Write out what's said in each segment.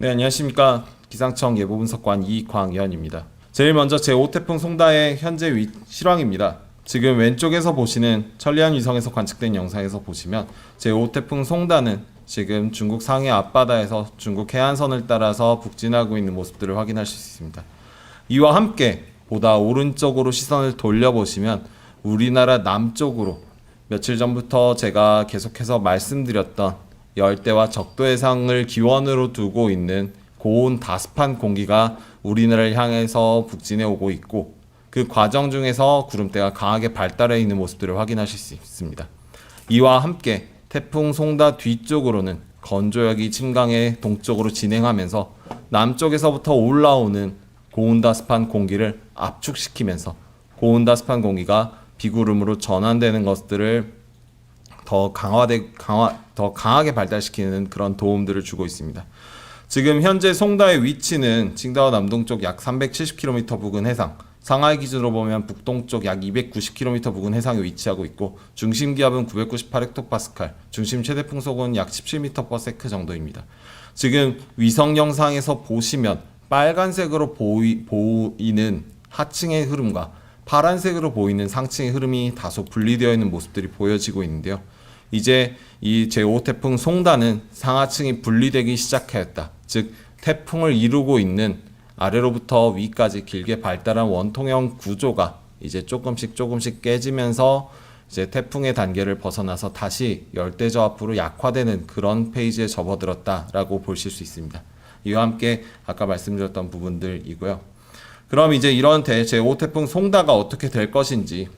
네, 안녕하십니까. 기상청 예보분석관 이광현입니다. 제일 먼저 제5태풍 송다의 현재 위 실황입니다. 지금 왼쪽에서 보시는 천리안 위성에서 관측된 영상에서 보시면 제5태풍 송다는 지금 중국 상해 앞바다에서 중국 해안선을 따라서 북진하고 있는 모습들을 확인하실 수 있습니다. 이와 함께 보다 오른쪽으로 시선을 돌려보시면 우리나라 남쪽으로 며칠 전부터 제가 계속해서 말씀드렸던 열대와 적도 해상을 기원으로 두고 있는 고온 다습한 공기가 우리나라를 향해서 북진해 오고 있고 그 과정 중에서 구름대가 강하게 발달해 있는 모습들을 확인하실 수 있습니다. 이와 함께 태풍 송다 뒤쪽으로는 건조역이 침강의 동쪽으로 진행하면서 남쪽에서부터 올라오는 고온다습한 공기를 압축시키면서 고온다습한 공기가 비구름으로 전환되는 것들을 더 강화돼 강화 더 강하게 발달시키는 그런 도움들을 주고 있습니다. 지금 현재 송다의 위치는 칭다오 남동쪽 약 370km 부근 해상, 상하이 기준으로 보면 북동쪽 약 290km 부근 해상에 위치하고 있고 중심 기압은 998헥토파스칼, 중심 최대 풍속은 약 17m/s 정도입니다. 지금 위성 영상에서 보시면 빨간색으로 보이, 보이는 하층의 흐름과 파란색으로 보이는 상층의 흐름이 다소 분리되어 있는 모습들이 보여지고 있는데요. 이제 이 제5 태풍 송다는 상하층이 분리되기 시작하였다. 즉 태풍을 이루고 있는 아래로부터 위까지 길게 발달한 원통형 구조가 이제 조금씩 조금씩 깨지면서 이제 태풍의 단계를 벗어나서 다시 열대저압으로 약화되는 그런 페이지에 접어들었다라고 보실 수 있습니다. 이와 함께 아까 말씀드렸던 부분들이고요. 그럼 이제 이런 대 제5태풍 송다가 어떻게 될 것인지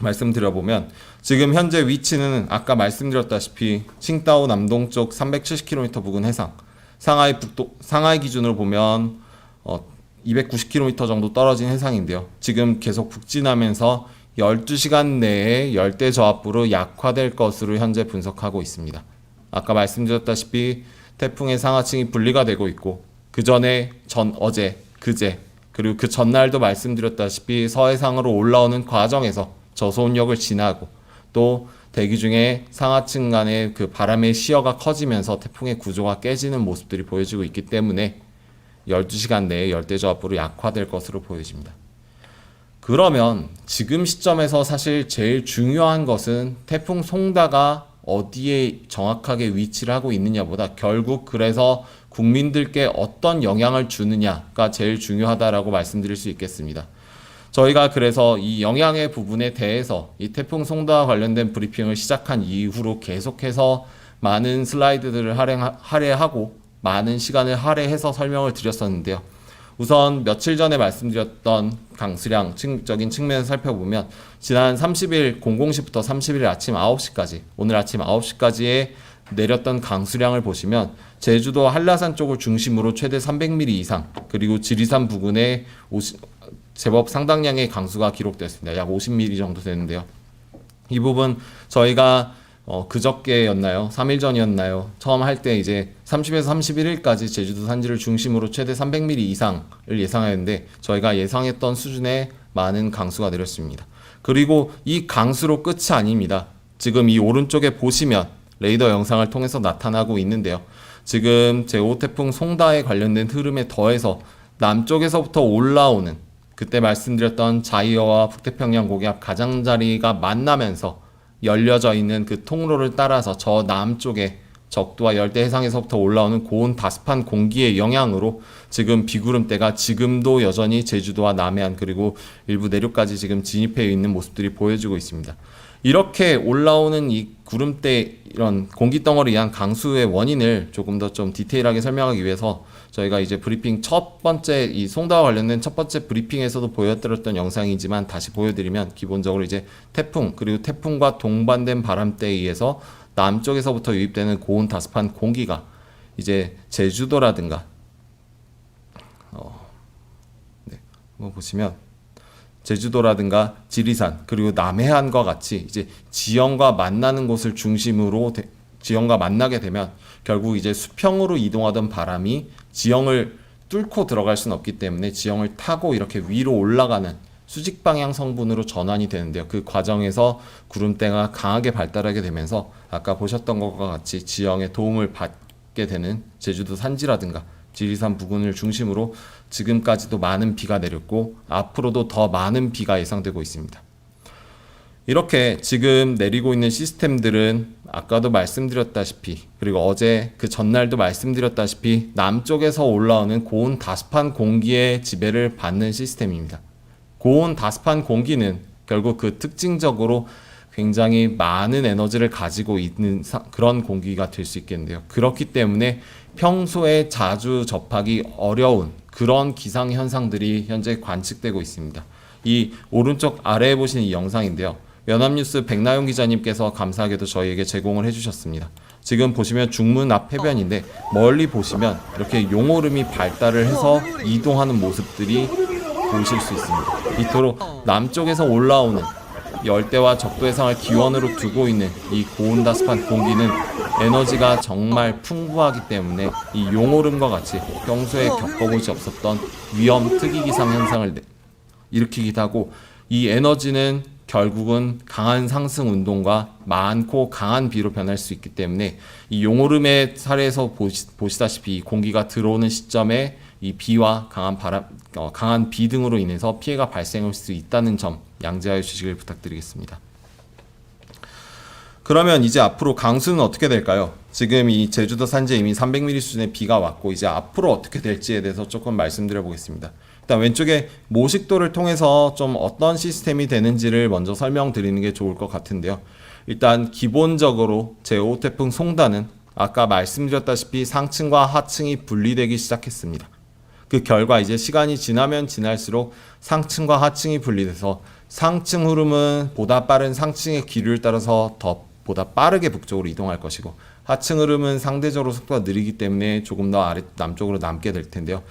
말씀드려보면 지금 현재 위치는 아까 말씀드렸다시피 칭다오 남동쪽 370km 부근 해상 상하이 북도 상하이 기준으로 보면 어 290km 정도 떨어진 해상인데요. 지금 계속 북진하면서 12시간 내에 열대 저압부로 약화될 것으로 현재 분석하고 있습니다. 아까 말씀드렸다시피 태풍의 상하층이 분리가 되고 있고 그 전에 전 어제 그제 그리고 그 전날도 말씀드렸다시피 서해상으로 올라오는 과정에서 저소온역을 지나고 또 대기 중에 상하층 간의 그 바람의 시야가 커지면서 태풍의 구조가 깨지는 모습들이 보여지고 있기 때문에 12시간 내에 열대저압부로 약화될 것으로 보여집니다. 그러면 지금 시점에서 사실 제일 중요한 것은 태풍 송다가 어디에 정확하게 위치를 하고 있느냐보다 결국 그래서 국민들께 어떤 영향을 주느냐가 제일 중요하다라고 말씀드릴 수 있겠습니다. 저희가 그래서 이 영향의 부분에 대해서 이 태풍 송다와 관련된 브리핑을 시작한 이후로 계속해서 많은 슬라이드들을 할애하- 할애하고 많은 시간을 할애해서 설명을 드렸었는데요. 우선 며칠 전에 말씀드렸던 강수량 적인 측면을 살펴보면 지난 30일 00시부터 31일 아침 9시까지 오늘 아침 9시까지의 내렸던 강수량을 보시면 제주도 한라산 쪽을 중심으로 최대 300mm 이상 그리고 지리산 부근에 50, 제법 상당량의 강수가 기록됐습니다. 약 50mm 정도 되는데요. 이 부분 저희가 어, 그저께였나요? 3일 전이었나요? 처음 할 때 이제 30에서 31일까지 제주도 산지를 중심으로 최대 300mm 이상을 예상하였는데 저희가 예상했던 수준의 많은 강수가 내렸습니다. 그리고 이 강수로 끝이 아닙니다. 지금 이 오른쪽에 보시면 레이더 영상을 통해서 나타나고 있는데요. 지금 제5태풍 송다에 관련된 흐름에 더해서 남쪽에서부터 올라오는 그때 말씀드렸던 자이어와 북태평양 고기압 가장자리가 만나면서 열려져 있는 그 통로를 따라서 저 남쪽에 적도와 열대 해상에서부터 올라오는 고온 다습한 공기의 영향으로 지금 비구름대가 지금도 여전히 제주도와 남해안 그리고 일부 내륙까지 지금 진입해 있는 모습들이 보여지고 있습니다. 이렇게 올라오는 이 구름대 이런 공기 덩어리에 의한 강수의 원인을 조금 더 좀 디테일하게 설명하기 위해서 저희가 이제 브리핑 첫 번째 이 송다와 관련된 첫 번째 브리핑에서도 보여드렸던 영상이지만 다시 보여드리면 기본적으로 이제 태풍 그리고 태풍과 동반된 바람대에 의해서 남쪽에서부터 유입되는 고온 다습한 공기가 이제 제주도라든가 어, 네, 한번 보시면 제주도라든가 지리산 그리고 남해안과 같이 이제 지형과 만나는 곳을 중심으로 대- 지형과 만나게 되면 결국 이제 수평으로 이동하던 바람이 지형을 뚫고 들어갈 수는 없기 때문에 지형을 타고 이렇게 위로 올라가는 수직 방향 성분으로 전환이 되는데요. 그 과정에서 구름대가 강하게 발달하게 되면서 아까 보셨던 것과 같이 지형의 도움을 받 받게 되는 제주도 산지라든가 지리산 부근을 중심으로 지금까지도 많은 비가 내렸고 앞으로도 더 많은 비가 예상되고 있습니다. 이렇게 지금 내리고 있는 시스템들은 아까도 말씀드렸다시피 그리고 어제 그 전날도 말씀드렸다시피 남쪽에서 올라오는 고온 다습한 공기의 지배를 받는 시스템입니다. 고온 다습한 공기는 결국 그 특징적으로 굉장히 많은 에너지를 가지고 있는 사- 그런 공기가 될 수 있겠는데요. 그렇기 때문에 평소에 자주 접하기 어려운 그런 기상 현상들이 현재 관측되고 있습니다. 이 오른쪽 아래에 보시는 이 영상인데요. 연합뉴스 백나영 기자님께서 감사하게도 저희에게 제공을 해주셨습니다. 지금 보시면 중문 앞 해변인데 멀리 보시면 이렇게 용오름이 발달을 해서 이동하는 모습들이 보실 수 있습니다. 이토록 남쪽에서 올라오는 열대와 적도 해상을 기원으로 두고 있는 이 고온다습한 공기는 에너지가 정말 풍부하기 때문에 이 용오름과 같이 평소에 겪어보지 없었던 위험 특이 기상 현상을 내- 일으키기도 하고 이 에너지는 결국은 강한 상승 운동과 많고 강한 비로 변할 수 있기 때문에 이 용오름의 사례에서 보시, 보시다시피 이 공기가 들어오는 시점에 이 비와 강한 바람, 어, 강한 비 등으로 인해서 피해가 발생할 수 있다는 점 양지하여 주시길 부탁드리겠습니다. 그러면 이제 앞으로 강수는 어떻게 될까요? 지금 이 제주도 산지에 이미 300mm 수준의 비가 왔고 이제 앞으로 어떻게 될지에 대해서 조금 말씀드려 보겠습니다. 일단 왼쪽에 모식도를 통해서 좀 어떤 시스템이 되는지를 먼저 설명드리는 게 좋을 것 같은데요. 일단 기본적으로 제5 태풍 송단은 아까 말씀드렸다시피 상층과 하층이 분리되기 시작했습니다. 그 결과 이제 시간이 지나면 지날수록 상층과 하층이 분리돼서 상층 흐름은 보다 빠른 상층의 기류를 따라서 더 보다 빠르게 북쪽으로 이동할 것이고 하층 흐름은 상대적으로 속도가 느리기 때문에 조금 더 아래 남쪽으로 남게 될 텐데요.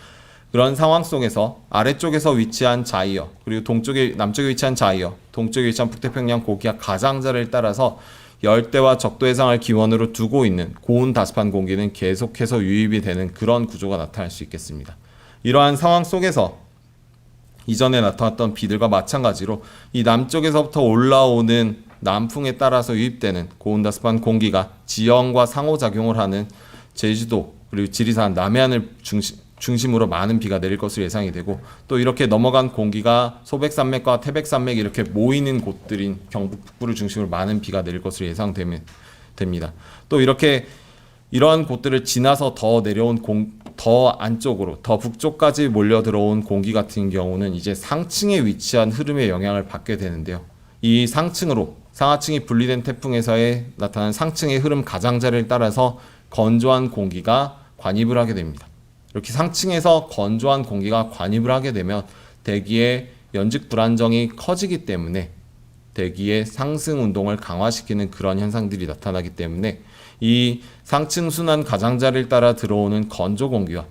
그런 상황 속에서 아래쪽에서 위치한 자이어 그리고 동쪽에 남쪽에 위치한 자이어 동쪽에 위치한 북태평양 고기압 가장자를 따라서 열대와 적도 해상을 기원으로 두고 있는 고온 다습한 공기는 계속해서 유입이 되는 그런 구조가 나타날 수 있겠습니다. 이러한 상황 속에서 이전에 나타났던 비들과 마찬가지로 이 남쪽에서부터 올라오는 남풍에 따라서 유입되는 고온다습한 공기가 지형과 상호작용을 하는 제주도 그리고 지리산 남해안을 중심, 중심으로 많은 비가 내릴 것으로 예상이 되고 또 이렇게 넘어간 공기가 소백산맥과 태백산맥 이렇게 모이는 곳들인 경북 북부를 중심으로 많은 비가 내릴 것으로 예상됩니다. 또 이렇게 이러한 곳들을 지나서 더 내려온 공, 더 안쪽으로, 더 북쪽까지 몰려 들어온 공기 같은 경우는 이제 상층에 위치한 흐름의 영향을 받게 되는데요. 이 상층으로 상하층이 분리된 태풍에서의 나타난 상층의 흐름 가장자를 따라서 건조한 공기가 관입을 하게 됩니다. 이렇게 상층에서 건조한 공기가 관입을 하게 되면 대기의 연직 불안정이 커지기 때문에 대기의 상승 운동을 강화시키는 그런 현상들이 나타나기 때문에 이 상층 순환 가장자를 따라 들어오는 건조 공기와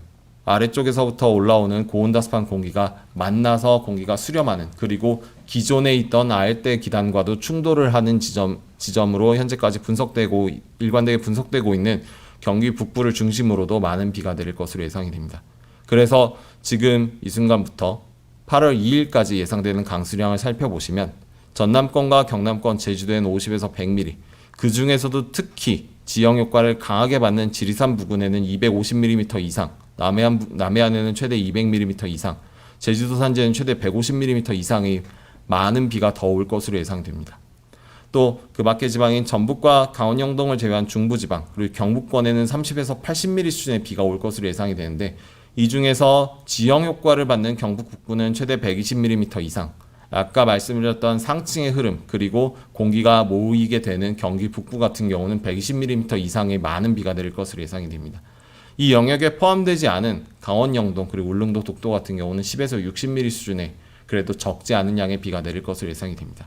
아래쪽에서부터 올라오는 고온다습한 공기가 만나서 공기가 수렴하는 그리고 기존에 있던 아열대 기단과도 충돌을 하는 지점 지점으로 현재까지 분석되고 일관되게 분석되고 있는 경기 북부를 중심으로도 많은 비가 내릴 것으로 예상이 됩니다. 그래서 지금 이 순간부터 8월 2일까지 예상되는 강수량을 살펴보시면 전남권과 경남권 제주도에는 50에서 100mm, 그 중에서도 특히 지형 효과를 강하게 받는 지리산 부근에는 250mm 이상, 남해안 부- 남해안에는 최대 200mm 이상, 제주도 산지에는 최대 150mm 이상의 많은 비가 더 올 것으로 예상됩니다. 또 그 밖의 지방인 전북과 강원 영동을 제외한 중부 지방 그리고 경북권에는 30에서 80mm 수준의 비가 올 것으로 예상이 되는데 이 중에서 지형 효과를 받는 경북 북부는 최대 120mm 이상 아까 말씀드렸던 상층의 흐름 그리고 공기가 모이게 되는 경기 북부 같은 경우는 120mm 이상의 많은 비가 내릴 것으로 예상이 됩니다. 이 영역에 포함되지 않은 강원 영동 그리고 울릉도 독도 같은 경우는 10에서 60mm 수준의 그래도 적지 않은 양의 비가 내릴 것으로 예상이 됩니다.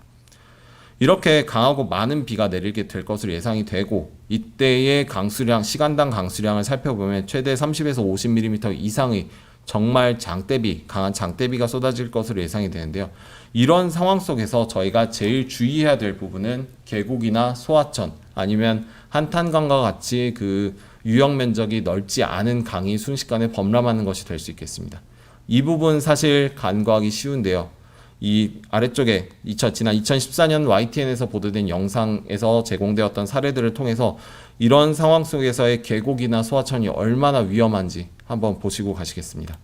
이렇게 강하고 많은 비가 내리게 될 것으로 예상이 되고 이때의 강수량 시간당 강수량을 살펴보면 최대 30에서 50mm 이상의 정말 장대비 강한 장대비가 쏟아질 것으로 예상이 되는데요. 이런 상황 속에서 저희가 제일 주의해야 될 부분은 계곡이나 소하천 아니면 한탄강과 같이 그 유역 면적이 넓지 않은 강이 순식간에 범람하는 것이 될 수 있겠습니다. 이 부분 사실 간과하기 쉬운데요. 이 아래쪽에 2000, 지난 2014년 YTN에서 보도된 영상에서 제공되었던 사례들을 통해서 이런 상황 속에서의 계곡이나 소하천이 얼마나 위험한지 한번 보시고 가시겠습니다.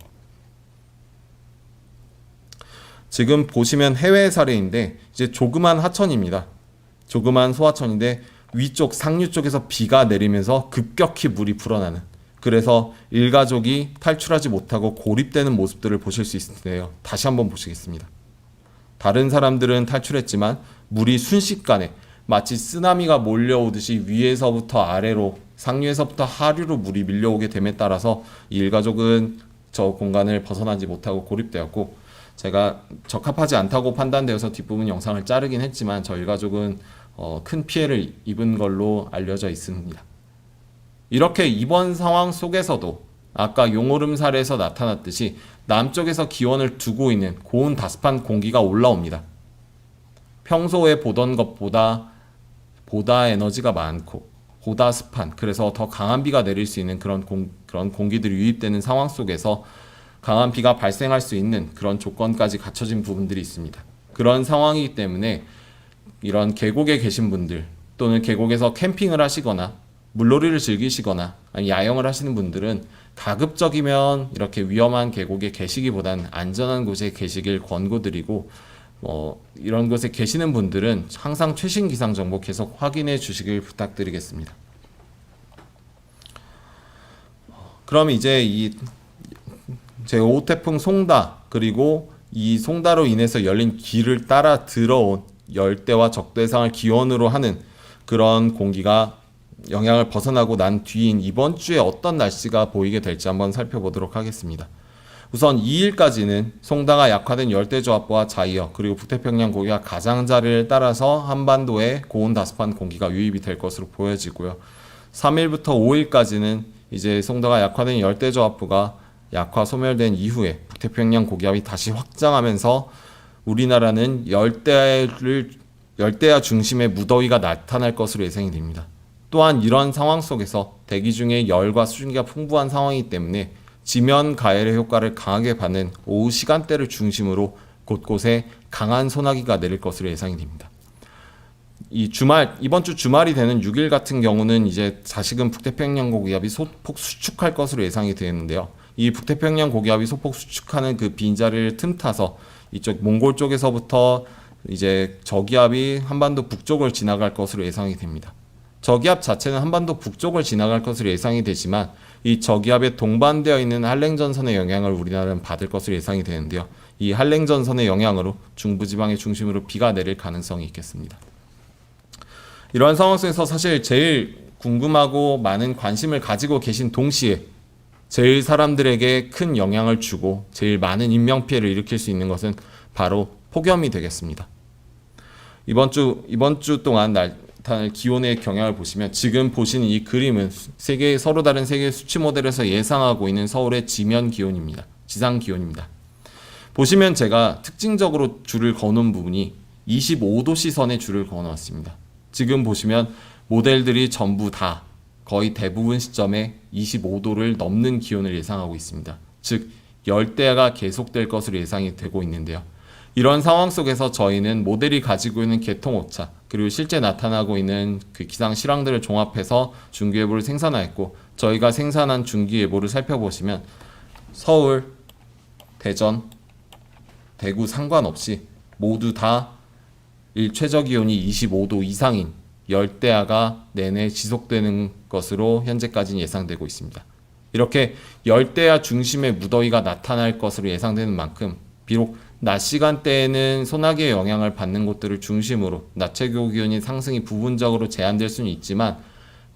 지금 보시면 해외 사례인데 이제 조그만 하천입니다. 조그만 소하천인데 위쪽 상류 쪽에서 비가 내리면서 급격히 물이 불어나는 그래서 일가족이 탈출하지 못하고 고립되는 모습들을 보실 수 있는데요. 다시 한번 보시겠습니다. 다른 사람들은 탈출했지만 물이 순식간에 마치 쓰나미가 몰려오듯이 위에서부터 아래로 상류에서부터 하류로 물이 밀려오게 됨에 따라서 이 일가족은 저 공간을 벗어나지 못하고 고립되었고 제가 적합하지 않다고 판단되어서 뒷부분 영상을 자르긴 했지만 저 일가족은 어, 큰 피해를 입은 걸로 알려져 있습니다. 이렇게 이번 상황 속에서도 아까 용오름 사례에서 나타났듯이 남쪽에서 기온을 두고 있는 고온 다습한 공기가 올라옵니다. 평소에 보던 것보다 보다 에너지가 많고 보다 습한 그래서 더 강한 비가 내릴 수 있는 그런 공, 그런 공기들이 유입되는 상황 속에서 강한 비가 발생할 수 있는 그런 조건까지 갖춰진 부분들이 있습니다. 그런 상황이기 때문에 이런 계곡에 계신 분들 또는 계곡에서 캠핑을 하시거나 물놀이를 즐기시거나 야영을 하시는 분들은 가급적이면 이렇게 위험한 계곡에 계시기보다는 안전한 곳에 계시길 권고드리고 뭐 이런 곳에 계시는 분들은 항상 최신 기상 정보 계속 확인해 주시길 부탁드리겠습니다. 그럼 이제 이 제5 태풍 송다 그리고 이 송다로 인해서 열린 길을 따라 들어온 열대와 적대상을 기원으로 하는 그런 공기가 영향을 벗어나고 난 뒤인 이번 주에 어떤 날씨가 보이게 될지 한번 살펴보도록 하겠습니다. 우선 2일까지는 송다가 약화된 열대저압과 자이어 그리고 북태평양 고기가 가장자리를 따라서 한반도에 고온 다습한 공기가 유입이 될 것으로 보여지고요. 3일부터 5일까지는 이제 송다가 약화된 열대저압부가 약화 소멸된 이후에 북태평양 고기압이 다시 확장하면서 우리나라는 열대를 열대야 중심의 무더위가 나타날 것으로 예상이 됩니다. 또한 이런 상황 속에서 대기 중에 열과 수증기가 풍부한 상황이기 때문에 지면 가열의 효과를 강하게 받는 오후 시간대를 중심으로 곳곳에 강한 소나기가 내릴 것으로 예상이 됩니다. 이 주말 이번 주 주말이 되는 6일 같은 경우는 이제 다시금 북태평양 고기압이 소폭 수축할 것으로 예상이 되는데요. 이 북태평양 고기압이 소폭 수축하는 그 빈자리를 틈타서 이쪽 몽골 쪽에서부터 이제 저기압이 한반도 북쪽을 지나갈 것으로 예상이 됩니다. 저기압 자체는 한반도 북쪽을 지나갈 것으로 예상이 되지만 이 저기압에 동반되어 있는 한랭전선의 영향을 우리나라는 받을 것으로 예상이 되는데요. 이 한랭전선의 영향으로 중부지방의 중심으로 비가 내릴 가능성이 있겠습니다. 이러한 상황 속에서 사실 제일 궁금하고 많은 관심을 가지고 계신 동시에 제일 사람들에게 큰 영향을 주고 제일 많은 인명피해를 일으킬 수 있는 것은 바로 폭염이 되겠습니다. 이번 주 이번 주 동안 나타날 기온의 경향을 보시면 지금 보시는 이 그림은 세계 서로 다른 세계 수치 모델에서 예상하고 있는 서울의 지면 기온입니다. 지상 기온입니다. 보시면 제가 특징적으로 줄을 거놓은 부분이 25도 시선의 줄을 거놓았습니다. 지금 보시면 모델들이 전부 다 거의 대부분 시점에 25도를 넘는 기온을 예상하고 있습니다. 즉 열대야가 계속될 것으로 예상이 되고 있는데요. 이런 상황 속에서 저희는 모델이 가지고 있는 계통 오차 그리고 실제 나타나고 있는 그 기상 실황들을 종합해서 중기예보를 생산하였고 저희가 생산한 중기예보를 살펴보시면 서울, 대전, 대구 상관없이 모두 다 일최저 기온이 25도 이상인 열대야가 내내 지속되는 것으로 현재까지는 예상되고 있습니다. 이렇게 열대야 중심의 무더위가 나타날 것으로 예상되는 만큼 비록 낮 시간대에는 소나기의 영향을 받는 곳들을 중심으로 낮 최고 기온이 상승이 부분적으로 제한될 수는 있지만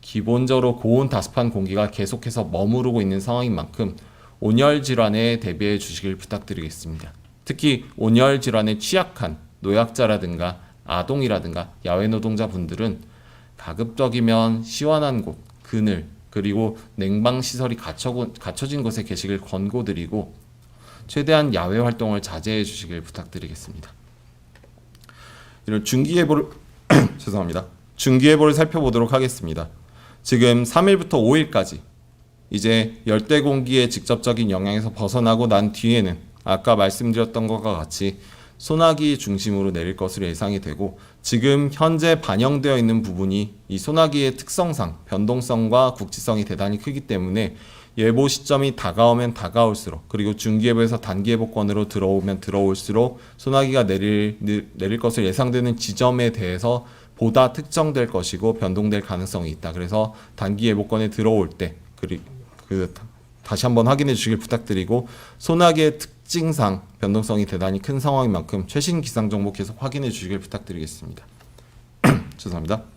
기본적으로 고온 다습한 공기가 계속해서 머무르고 있는 상황인 만큼 온열 질환에 대비해 주시길 부탁드리겠습니다. 특히 온열 질환에 취약한 노약자라든가 아동이라든가 야외 노동자 분들은 가급적이면 시원한 곳, 그늘, 그리고 냉방 시설이 갖춰진 곳에 계시길 권고드리고 최대한 야외 활동을 자제해 주시길 부탁드리겠습니다. 이런 중기예보를 죄송합니다. 중기예보를 살펴보도록 하겠습니다. 지금 3일부터 5일까지 이제 열대 공기의 직접적인 영향에서 벗어나고 난 뒤에는 아까 말씀드렸던 것과 같이 소나기 중심으로 내릴 것으로 예상이 되고 지금 현재 반영되어 있는 부분이 이 소나기의 특성상 변동성과 국지성이 대단히 크기 때문에 예보 시점이 다가오면 다가올수록 그리고 중기예보에서 단기예보권으로 들어오면 들어올수록 소나기가 내릴 내릴 것으로 예상되는 지점에 대해서 보다 특정될 것이고 변동될 가능성이 있다. 그래서 단기 예보권에 들어올 때 그리 그 다시 한번 확인해 주시길 부탁드리고 소나기의 특징상 변동성이 대단히 큰 상황인 만큼 최신 기상 정보 계속 확인해 주시길 부탁드리겠습니다. 죄송합니다.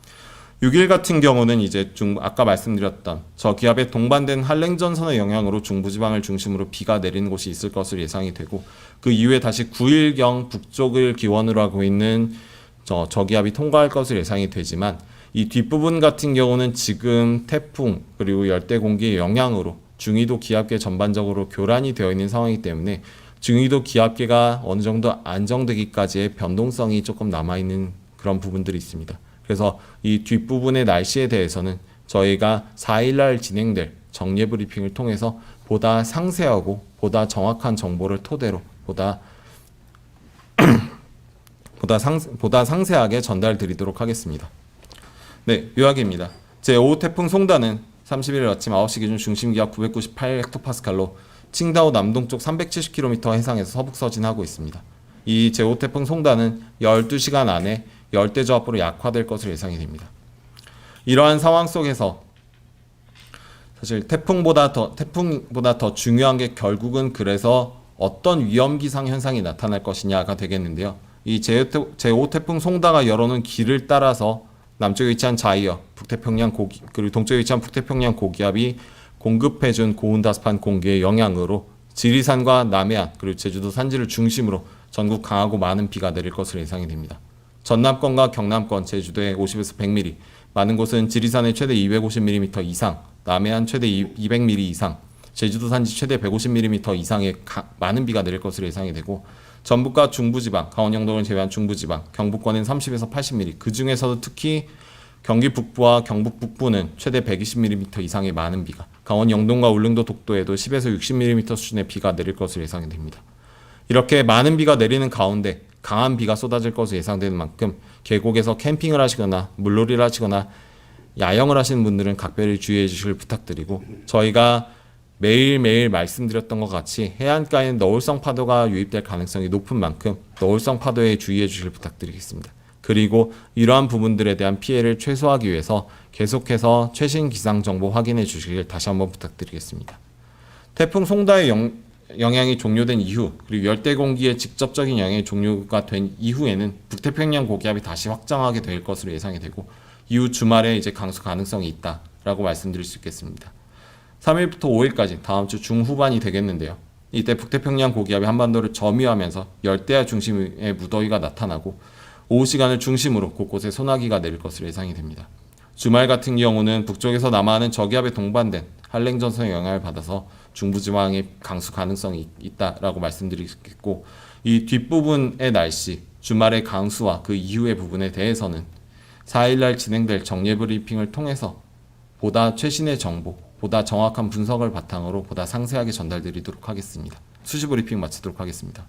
6일 같은 경우는 이제 중 아까 말씀드렸던 저 기압의 동반된 한랭전선의 영향으로 중부지방을 중심으로 비가 내리는 곳이 있을 것으로 예상이 되고 그 이후에 다시 9일경 북쪽을 기원으로 하고 있는 저 저기압이 통과할 것으로 예상이 되지만 이 뒷부분 같은 경우는 지금 태풍 그리고 열대 공기의 영향으로 중위도 기압계 전반적으로 교란이 되어 있는 상황이기 때문에 중위도 기압계가 어느 정도 안정되기까지의 변동성이 조금 남아 있는 그런 부분들이 있습니다. 그래서 이 뒷부분의 날씨에 대해서는 저희가 4일날 진행될 정례 브리핑을 통해서 보다 상세하고 보다 정확한 정보를 토대로 보다 보다 상 보다 상세하게 전달 드리도록 하겠습니다. 네, 요약입니다. 제5 태풍 송다는 31일 아침 9시 기준 중심 기압 998헥토파스칼로 칭다오 남동쪽 370km 해상에서 서북 서진하고 있습니다. 이 제5 태풍 송다는 12시간 안에 열대 저압부로 약화될 것으로 예상이 됩니다. 이러한 상황 속에서 사실 태풍보다 더 태풍보다 더 중요한 게 결국은 그래서 어떤 위험 기상 현상이 나타날 것이냐가 되겠는데요. 이 제5 태풍 송다가 열어놓은 길을 따라서 남쪽에 위치한 자이어, 북태평양 고기 그리고 동쪽에 위치한 북태평양 고기압이 공급해준 고온다습한 공기의 영향으로 지리산과 남해안 그리고 제주도 산지를 중심으로 전국 강하고 많은 비가 내릴 것으로 예상이 됩니다. 전남권과 경남권, 제주도에 50에서 100mm, 많은 곳은 지리산에 최대 250mm 이상, 남해안 최대 200mm 이상, 제주도 산지 최대 150mm 이상의 가, 많은 비가 내릴 것으로 예상이 되고 전북과 중부지방, 강원 영동을 제외한 중부지방, 경북권은 30에서 80mm, 그 중에서도 특히 경기 북부와 경북 북부는 최대 120mm 이상의 많은 비가, 강원 영동과 울릉도 독도에도 10에서 60mm 수준의 비가 내릴 것으로 예상이 됩니다. 이렇게 많은 비가 내리는 가운데 강한 비가 쏟아질 것으로 예상되는 만큼 계곡에서 캠핑을 하시거나 물놀이를 하시거나 야영을 하시는 분들은 각별히 주의해 주시길 부탁드리고 저희가 매일매일 말씀드렸던 것 같이 해안가에는 너울성 파도가 유입될 가능성이 높은 만큼 너울성 파도에 주의해 주시길 부탁드리겠습니다. 그리고 이러한 부분들에 대한 피해를 최소화하기 위해서 계속해서 최신 기상 정보 확인해 주시길 다시 한번 부탁드리겠습니다. 태풍 송다의 영, 영향이 종료된 이후 그리고 열대 공기의 직접적인 영향이 종료가 된 이후에는 북태평양 고기압이 다시 확장하게 될 것으로 예상이 되고 이후 주말에 이제 강수 가능성이 있다라고 말씀드릴 수 있겠습니다. 3일부터 5일까지 다음 주 중후반이 되겠는데요. 이때 북태평양 고기압이 한반도를 점유하면서 열대야 중심의 무더위가 나타나고 오후 시간을 중심으로 곳곳에 소나기가 내릴 것으로 예상이 됩니다. 주말 같은 경우는 북쪽에서 남하하는 저기압에 동반된 한랭전선의 영향을 받아서 중부지방의 강수 가능성이 있다라고 말씀드리겠고 이 뒷부분의 날씨, 주말의 강수와 그 이후의 부분에 대해서는 4일날 진행될 정례 브리핑을 통해서 보다 최신의 정보, 보다 정확한 분석을 바탕으로 보다 상세하게 전달드리도록 하겠습니다. 수시 브리핑 마치도록 하겠습니다.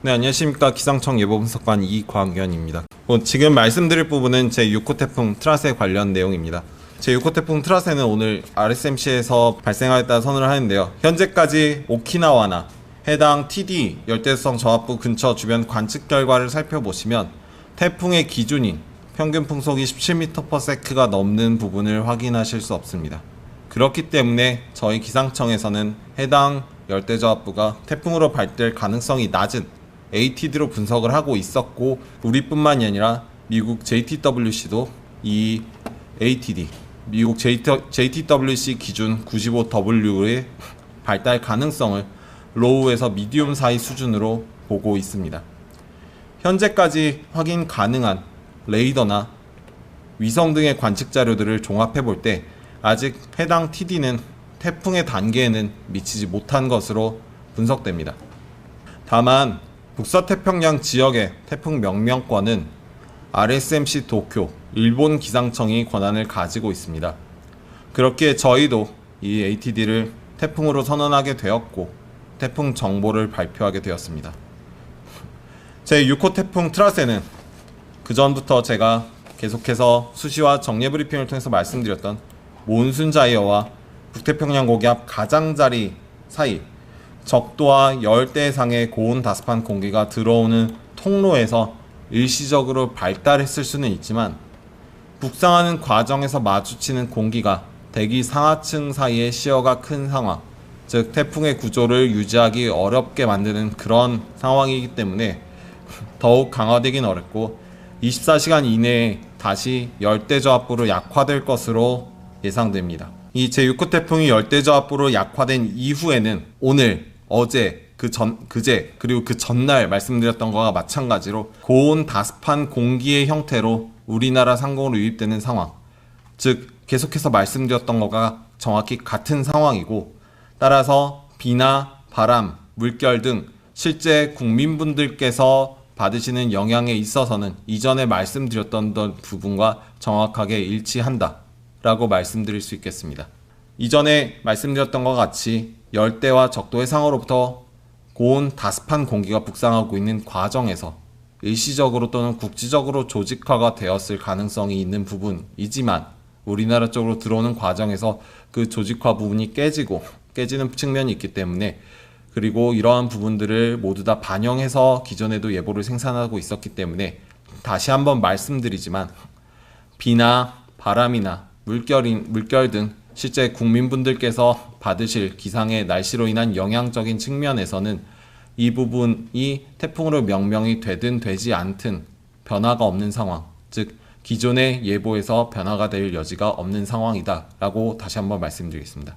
네, 안녕하십니까. 기상청 예보분석관 이광현입니다. 뭐 지금 말씀드릴 부분은 제 6호 태풍 트라세 관련 내용입니다. 제 6호 태풍 트라세는 오늘 RSMC에서 발생하였다 선언을 하는데요. 현재까지 오키나와나 해당 TD 열대성 저압부 근처 주변 관측 결과를 살펴보시면 태풍의 기준인 평균 풍속이 17m/s가 넘는 부분을 확인하실 수 없습니다. 그렇기 때문에 저희 기상청에서는 해당 열대저압부가 태풍으로 발될 가능성이 낮은 ATD로 분석을 하고 있었고 우리뿐만이 아니라 미국 JTWC도 이 ATD 미국 JTWC 기준 95W의 발달 가능성을 로우에서 미디움 사이 수준으로 보고 있습니다. 현재까지 확인 가능한 레이더나 위성 등의 관측 자료들을 종합해 볼 때 아직 해당 TD는 태풍의 단계에는 미치지 못한 것으로 분석됩니다. 다만 북서태평양 지역의 태풍 명명권은 RSMC 도쿄, 일본 기상청이 권한을 가지고 있습니다. 그렇기에 저희도 이 ATD를 태풍으로 선언하게 되었고 태풍 정보를 발표하게 되었습니다. 제 6호 태풍 트라세는 그 전부터 제가 계속해서 수시와 정례 브리핑을 통해서 말씀드렸던 몬순 자이어와 북태평양 고기압 가장자리 사이 적도와 열대상의 고온 다습한 공기가 들어오는 통로에서 일시적으로 발달했을 수는 있지만 북상하는 과정에서 마주치는 공기가 대기 상하층 사이에 시야가 큰 상황, 즉 태풍의 구조를 유지하기 어렵게 만드는 그런 상황이기 때문에 더욱 강화되긴 어렵고 24시간 이내에 다시 열대저압부로 약화될 것으로 예상됩니다. 이 제6호 태풍이 열대저압부로 약화된 이후에는 오늘, 어제, 그 전, 그제, 그리고 그 전날 말씀드렸던 거와 마찬가지로 고온 다습한 공기의 형태로 우리나라 상공으로 유입되는 상황. 즉, 계속해서 말씀드렸던 거가 정확히 같은 상황이고, 따라서 비나 바람, 물결 등 실제 국민분들께서 받으시는 영향에 있어서는 이전에 말씀드렸던 부분과 정확하게 일치한다. 라고 말씀드릴 수 있겠습니다. 이전에 말씀드렸던 것 같이 열대와 적도 해상으로부터 고온 다습한 공기가 북상하고 있는 과정에서 일시적으로 또는 국지적으로 조직화가 되었을 가능성이 있는 부분이지만 우리나라 쪽으로 들어오는 과정에서 그 조직화 부분이 깨지고 깨지는 측면이 있기 때문에 그리고 이러한 부분들을 모두 다 반영해서 기존에도 예보를 생산하고 있었기 때문에 다시 한번 말씀드리지만 비나 바람이나 물결인, 물결 등 실제 국민분들께서 받으실 기상의 날씨로 인한 영향적인 측면에서는 이 부분이 태풍으로 명명이 되든 되지 않든 변화가 없는 상황, 즉 기존의 예보에서 변화가 될 여지가 없는 상황이다라고 다시 한번 말씀드리겠습니다.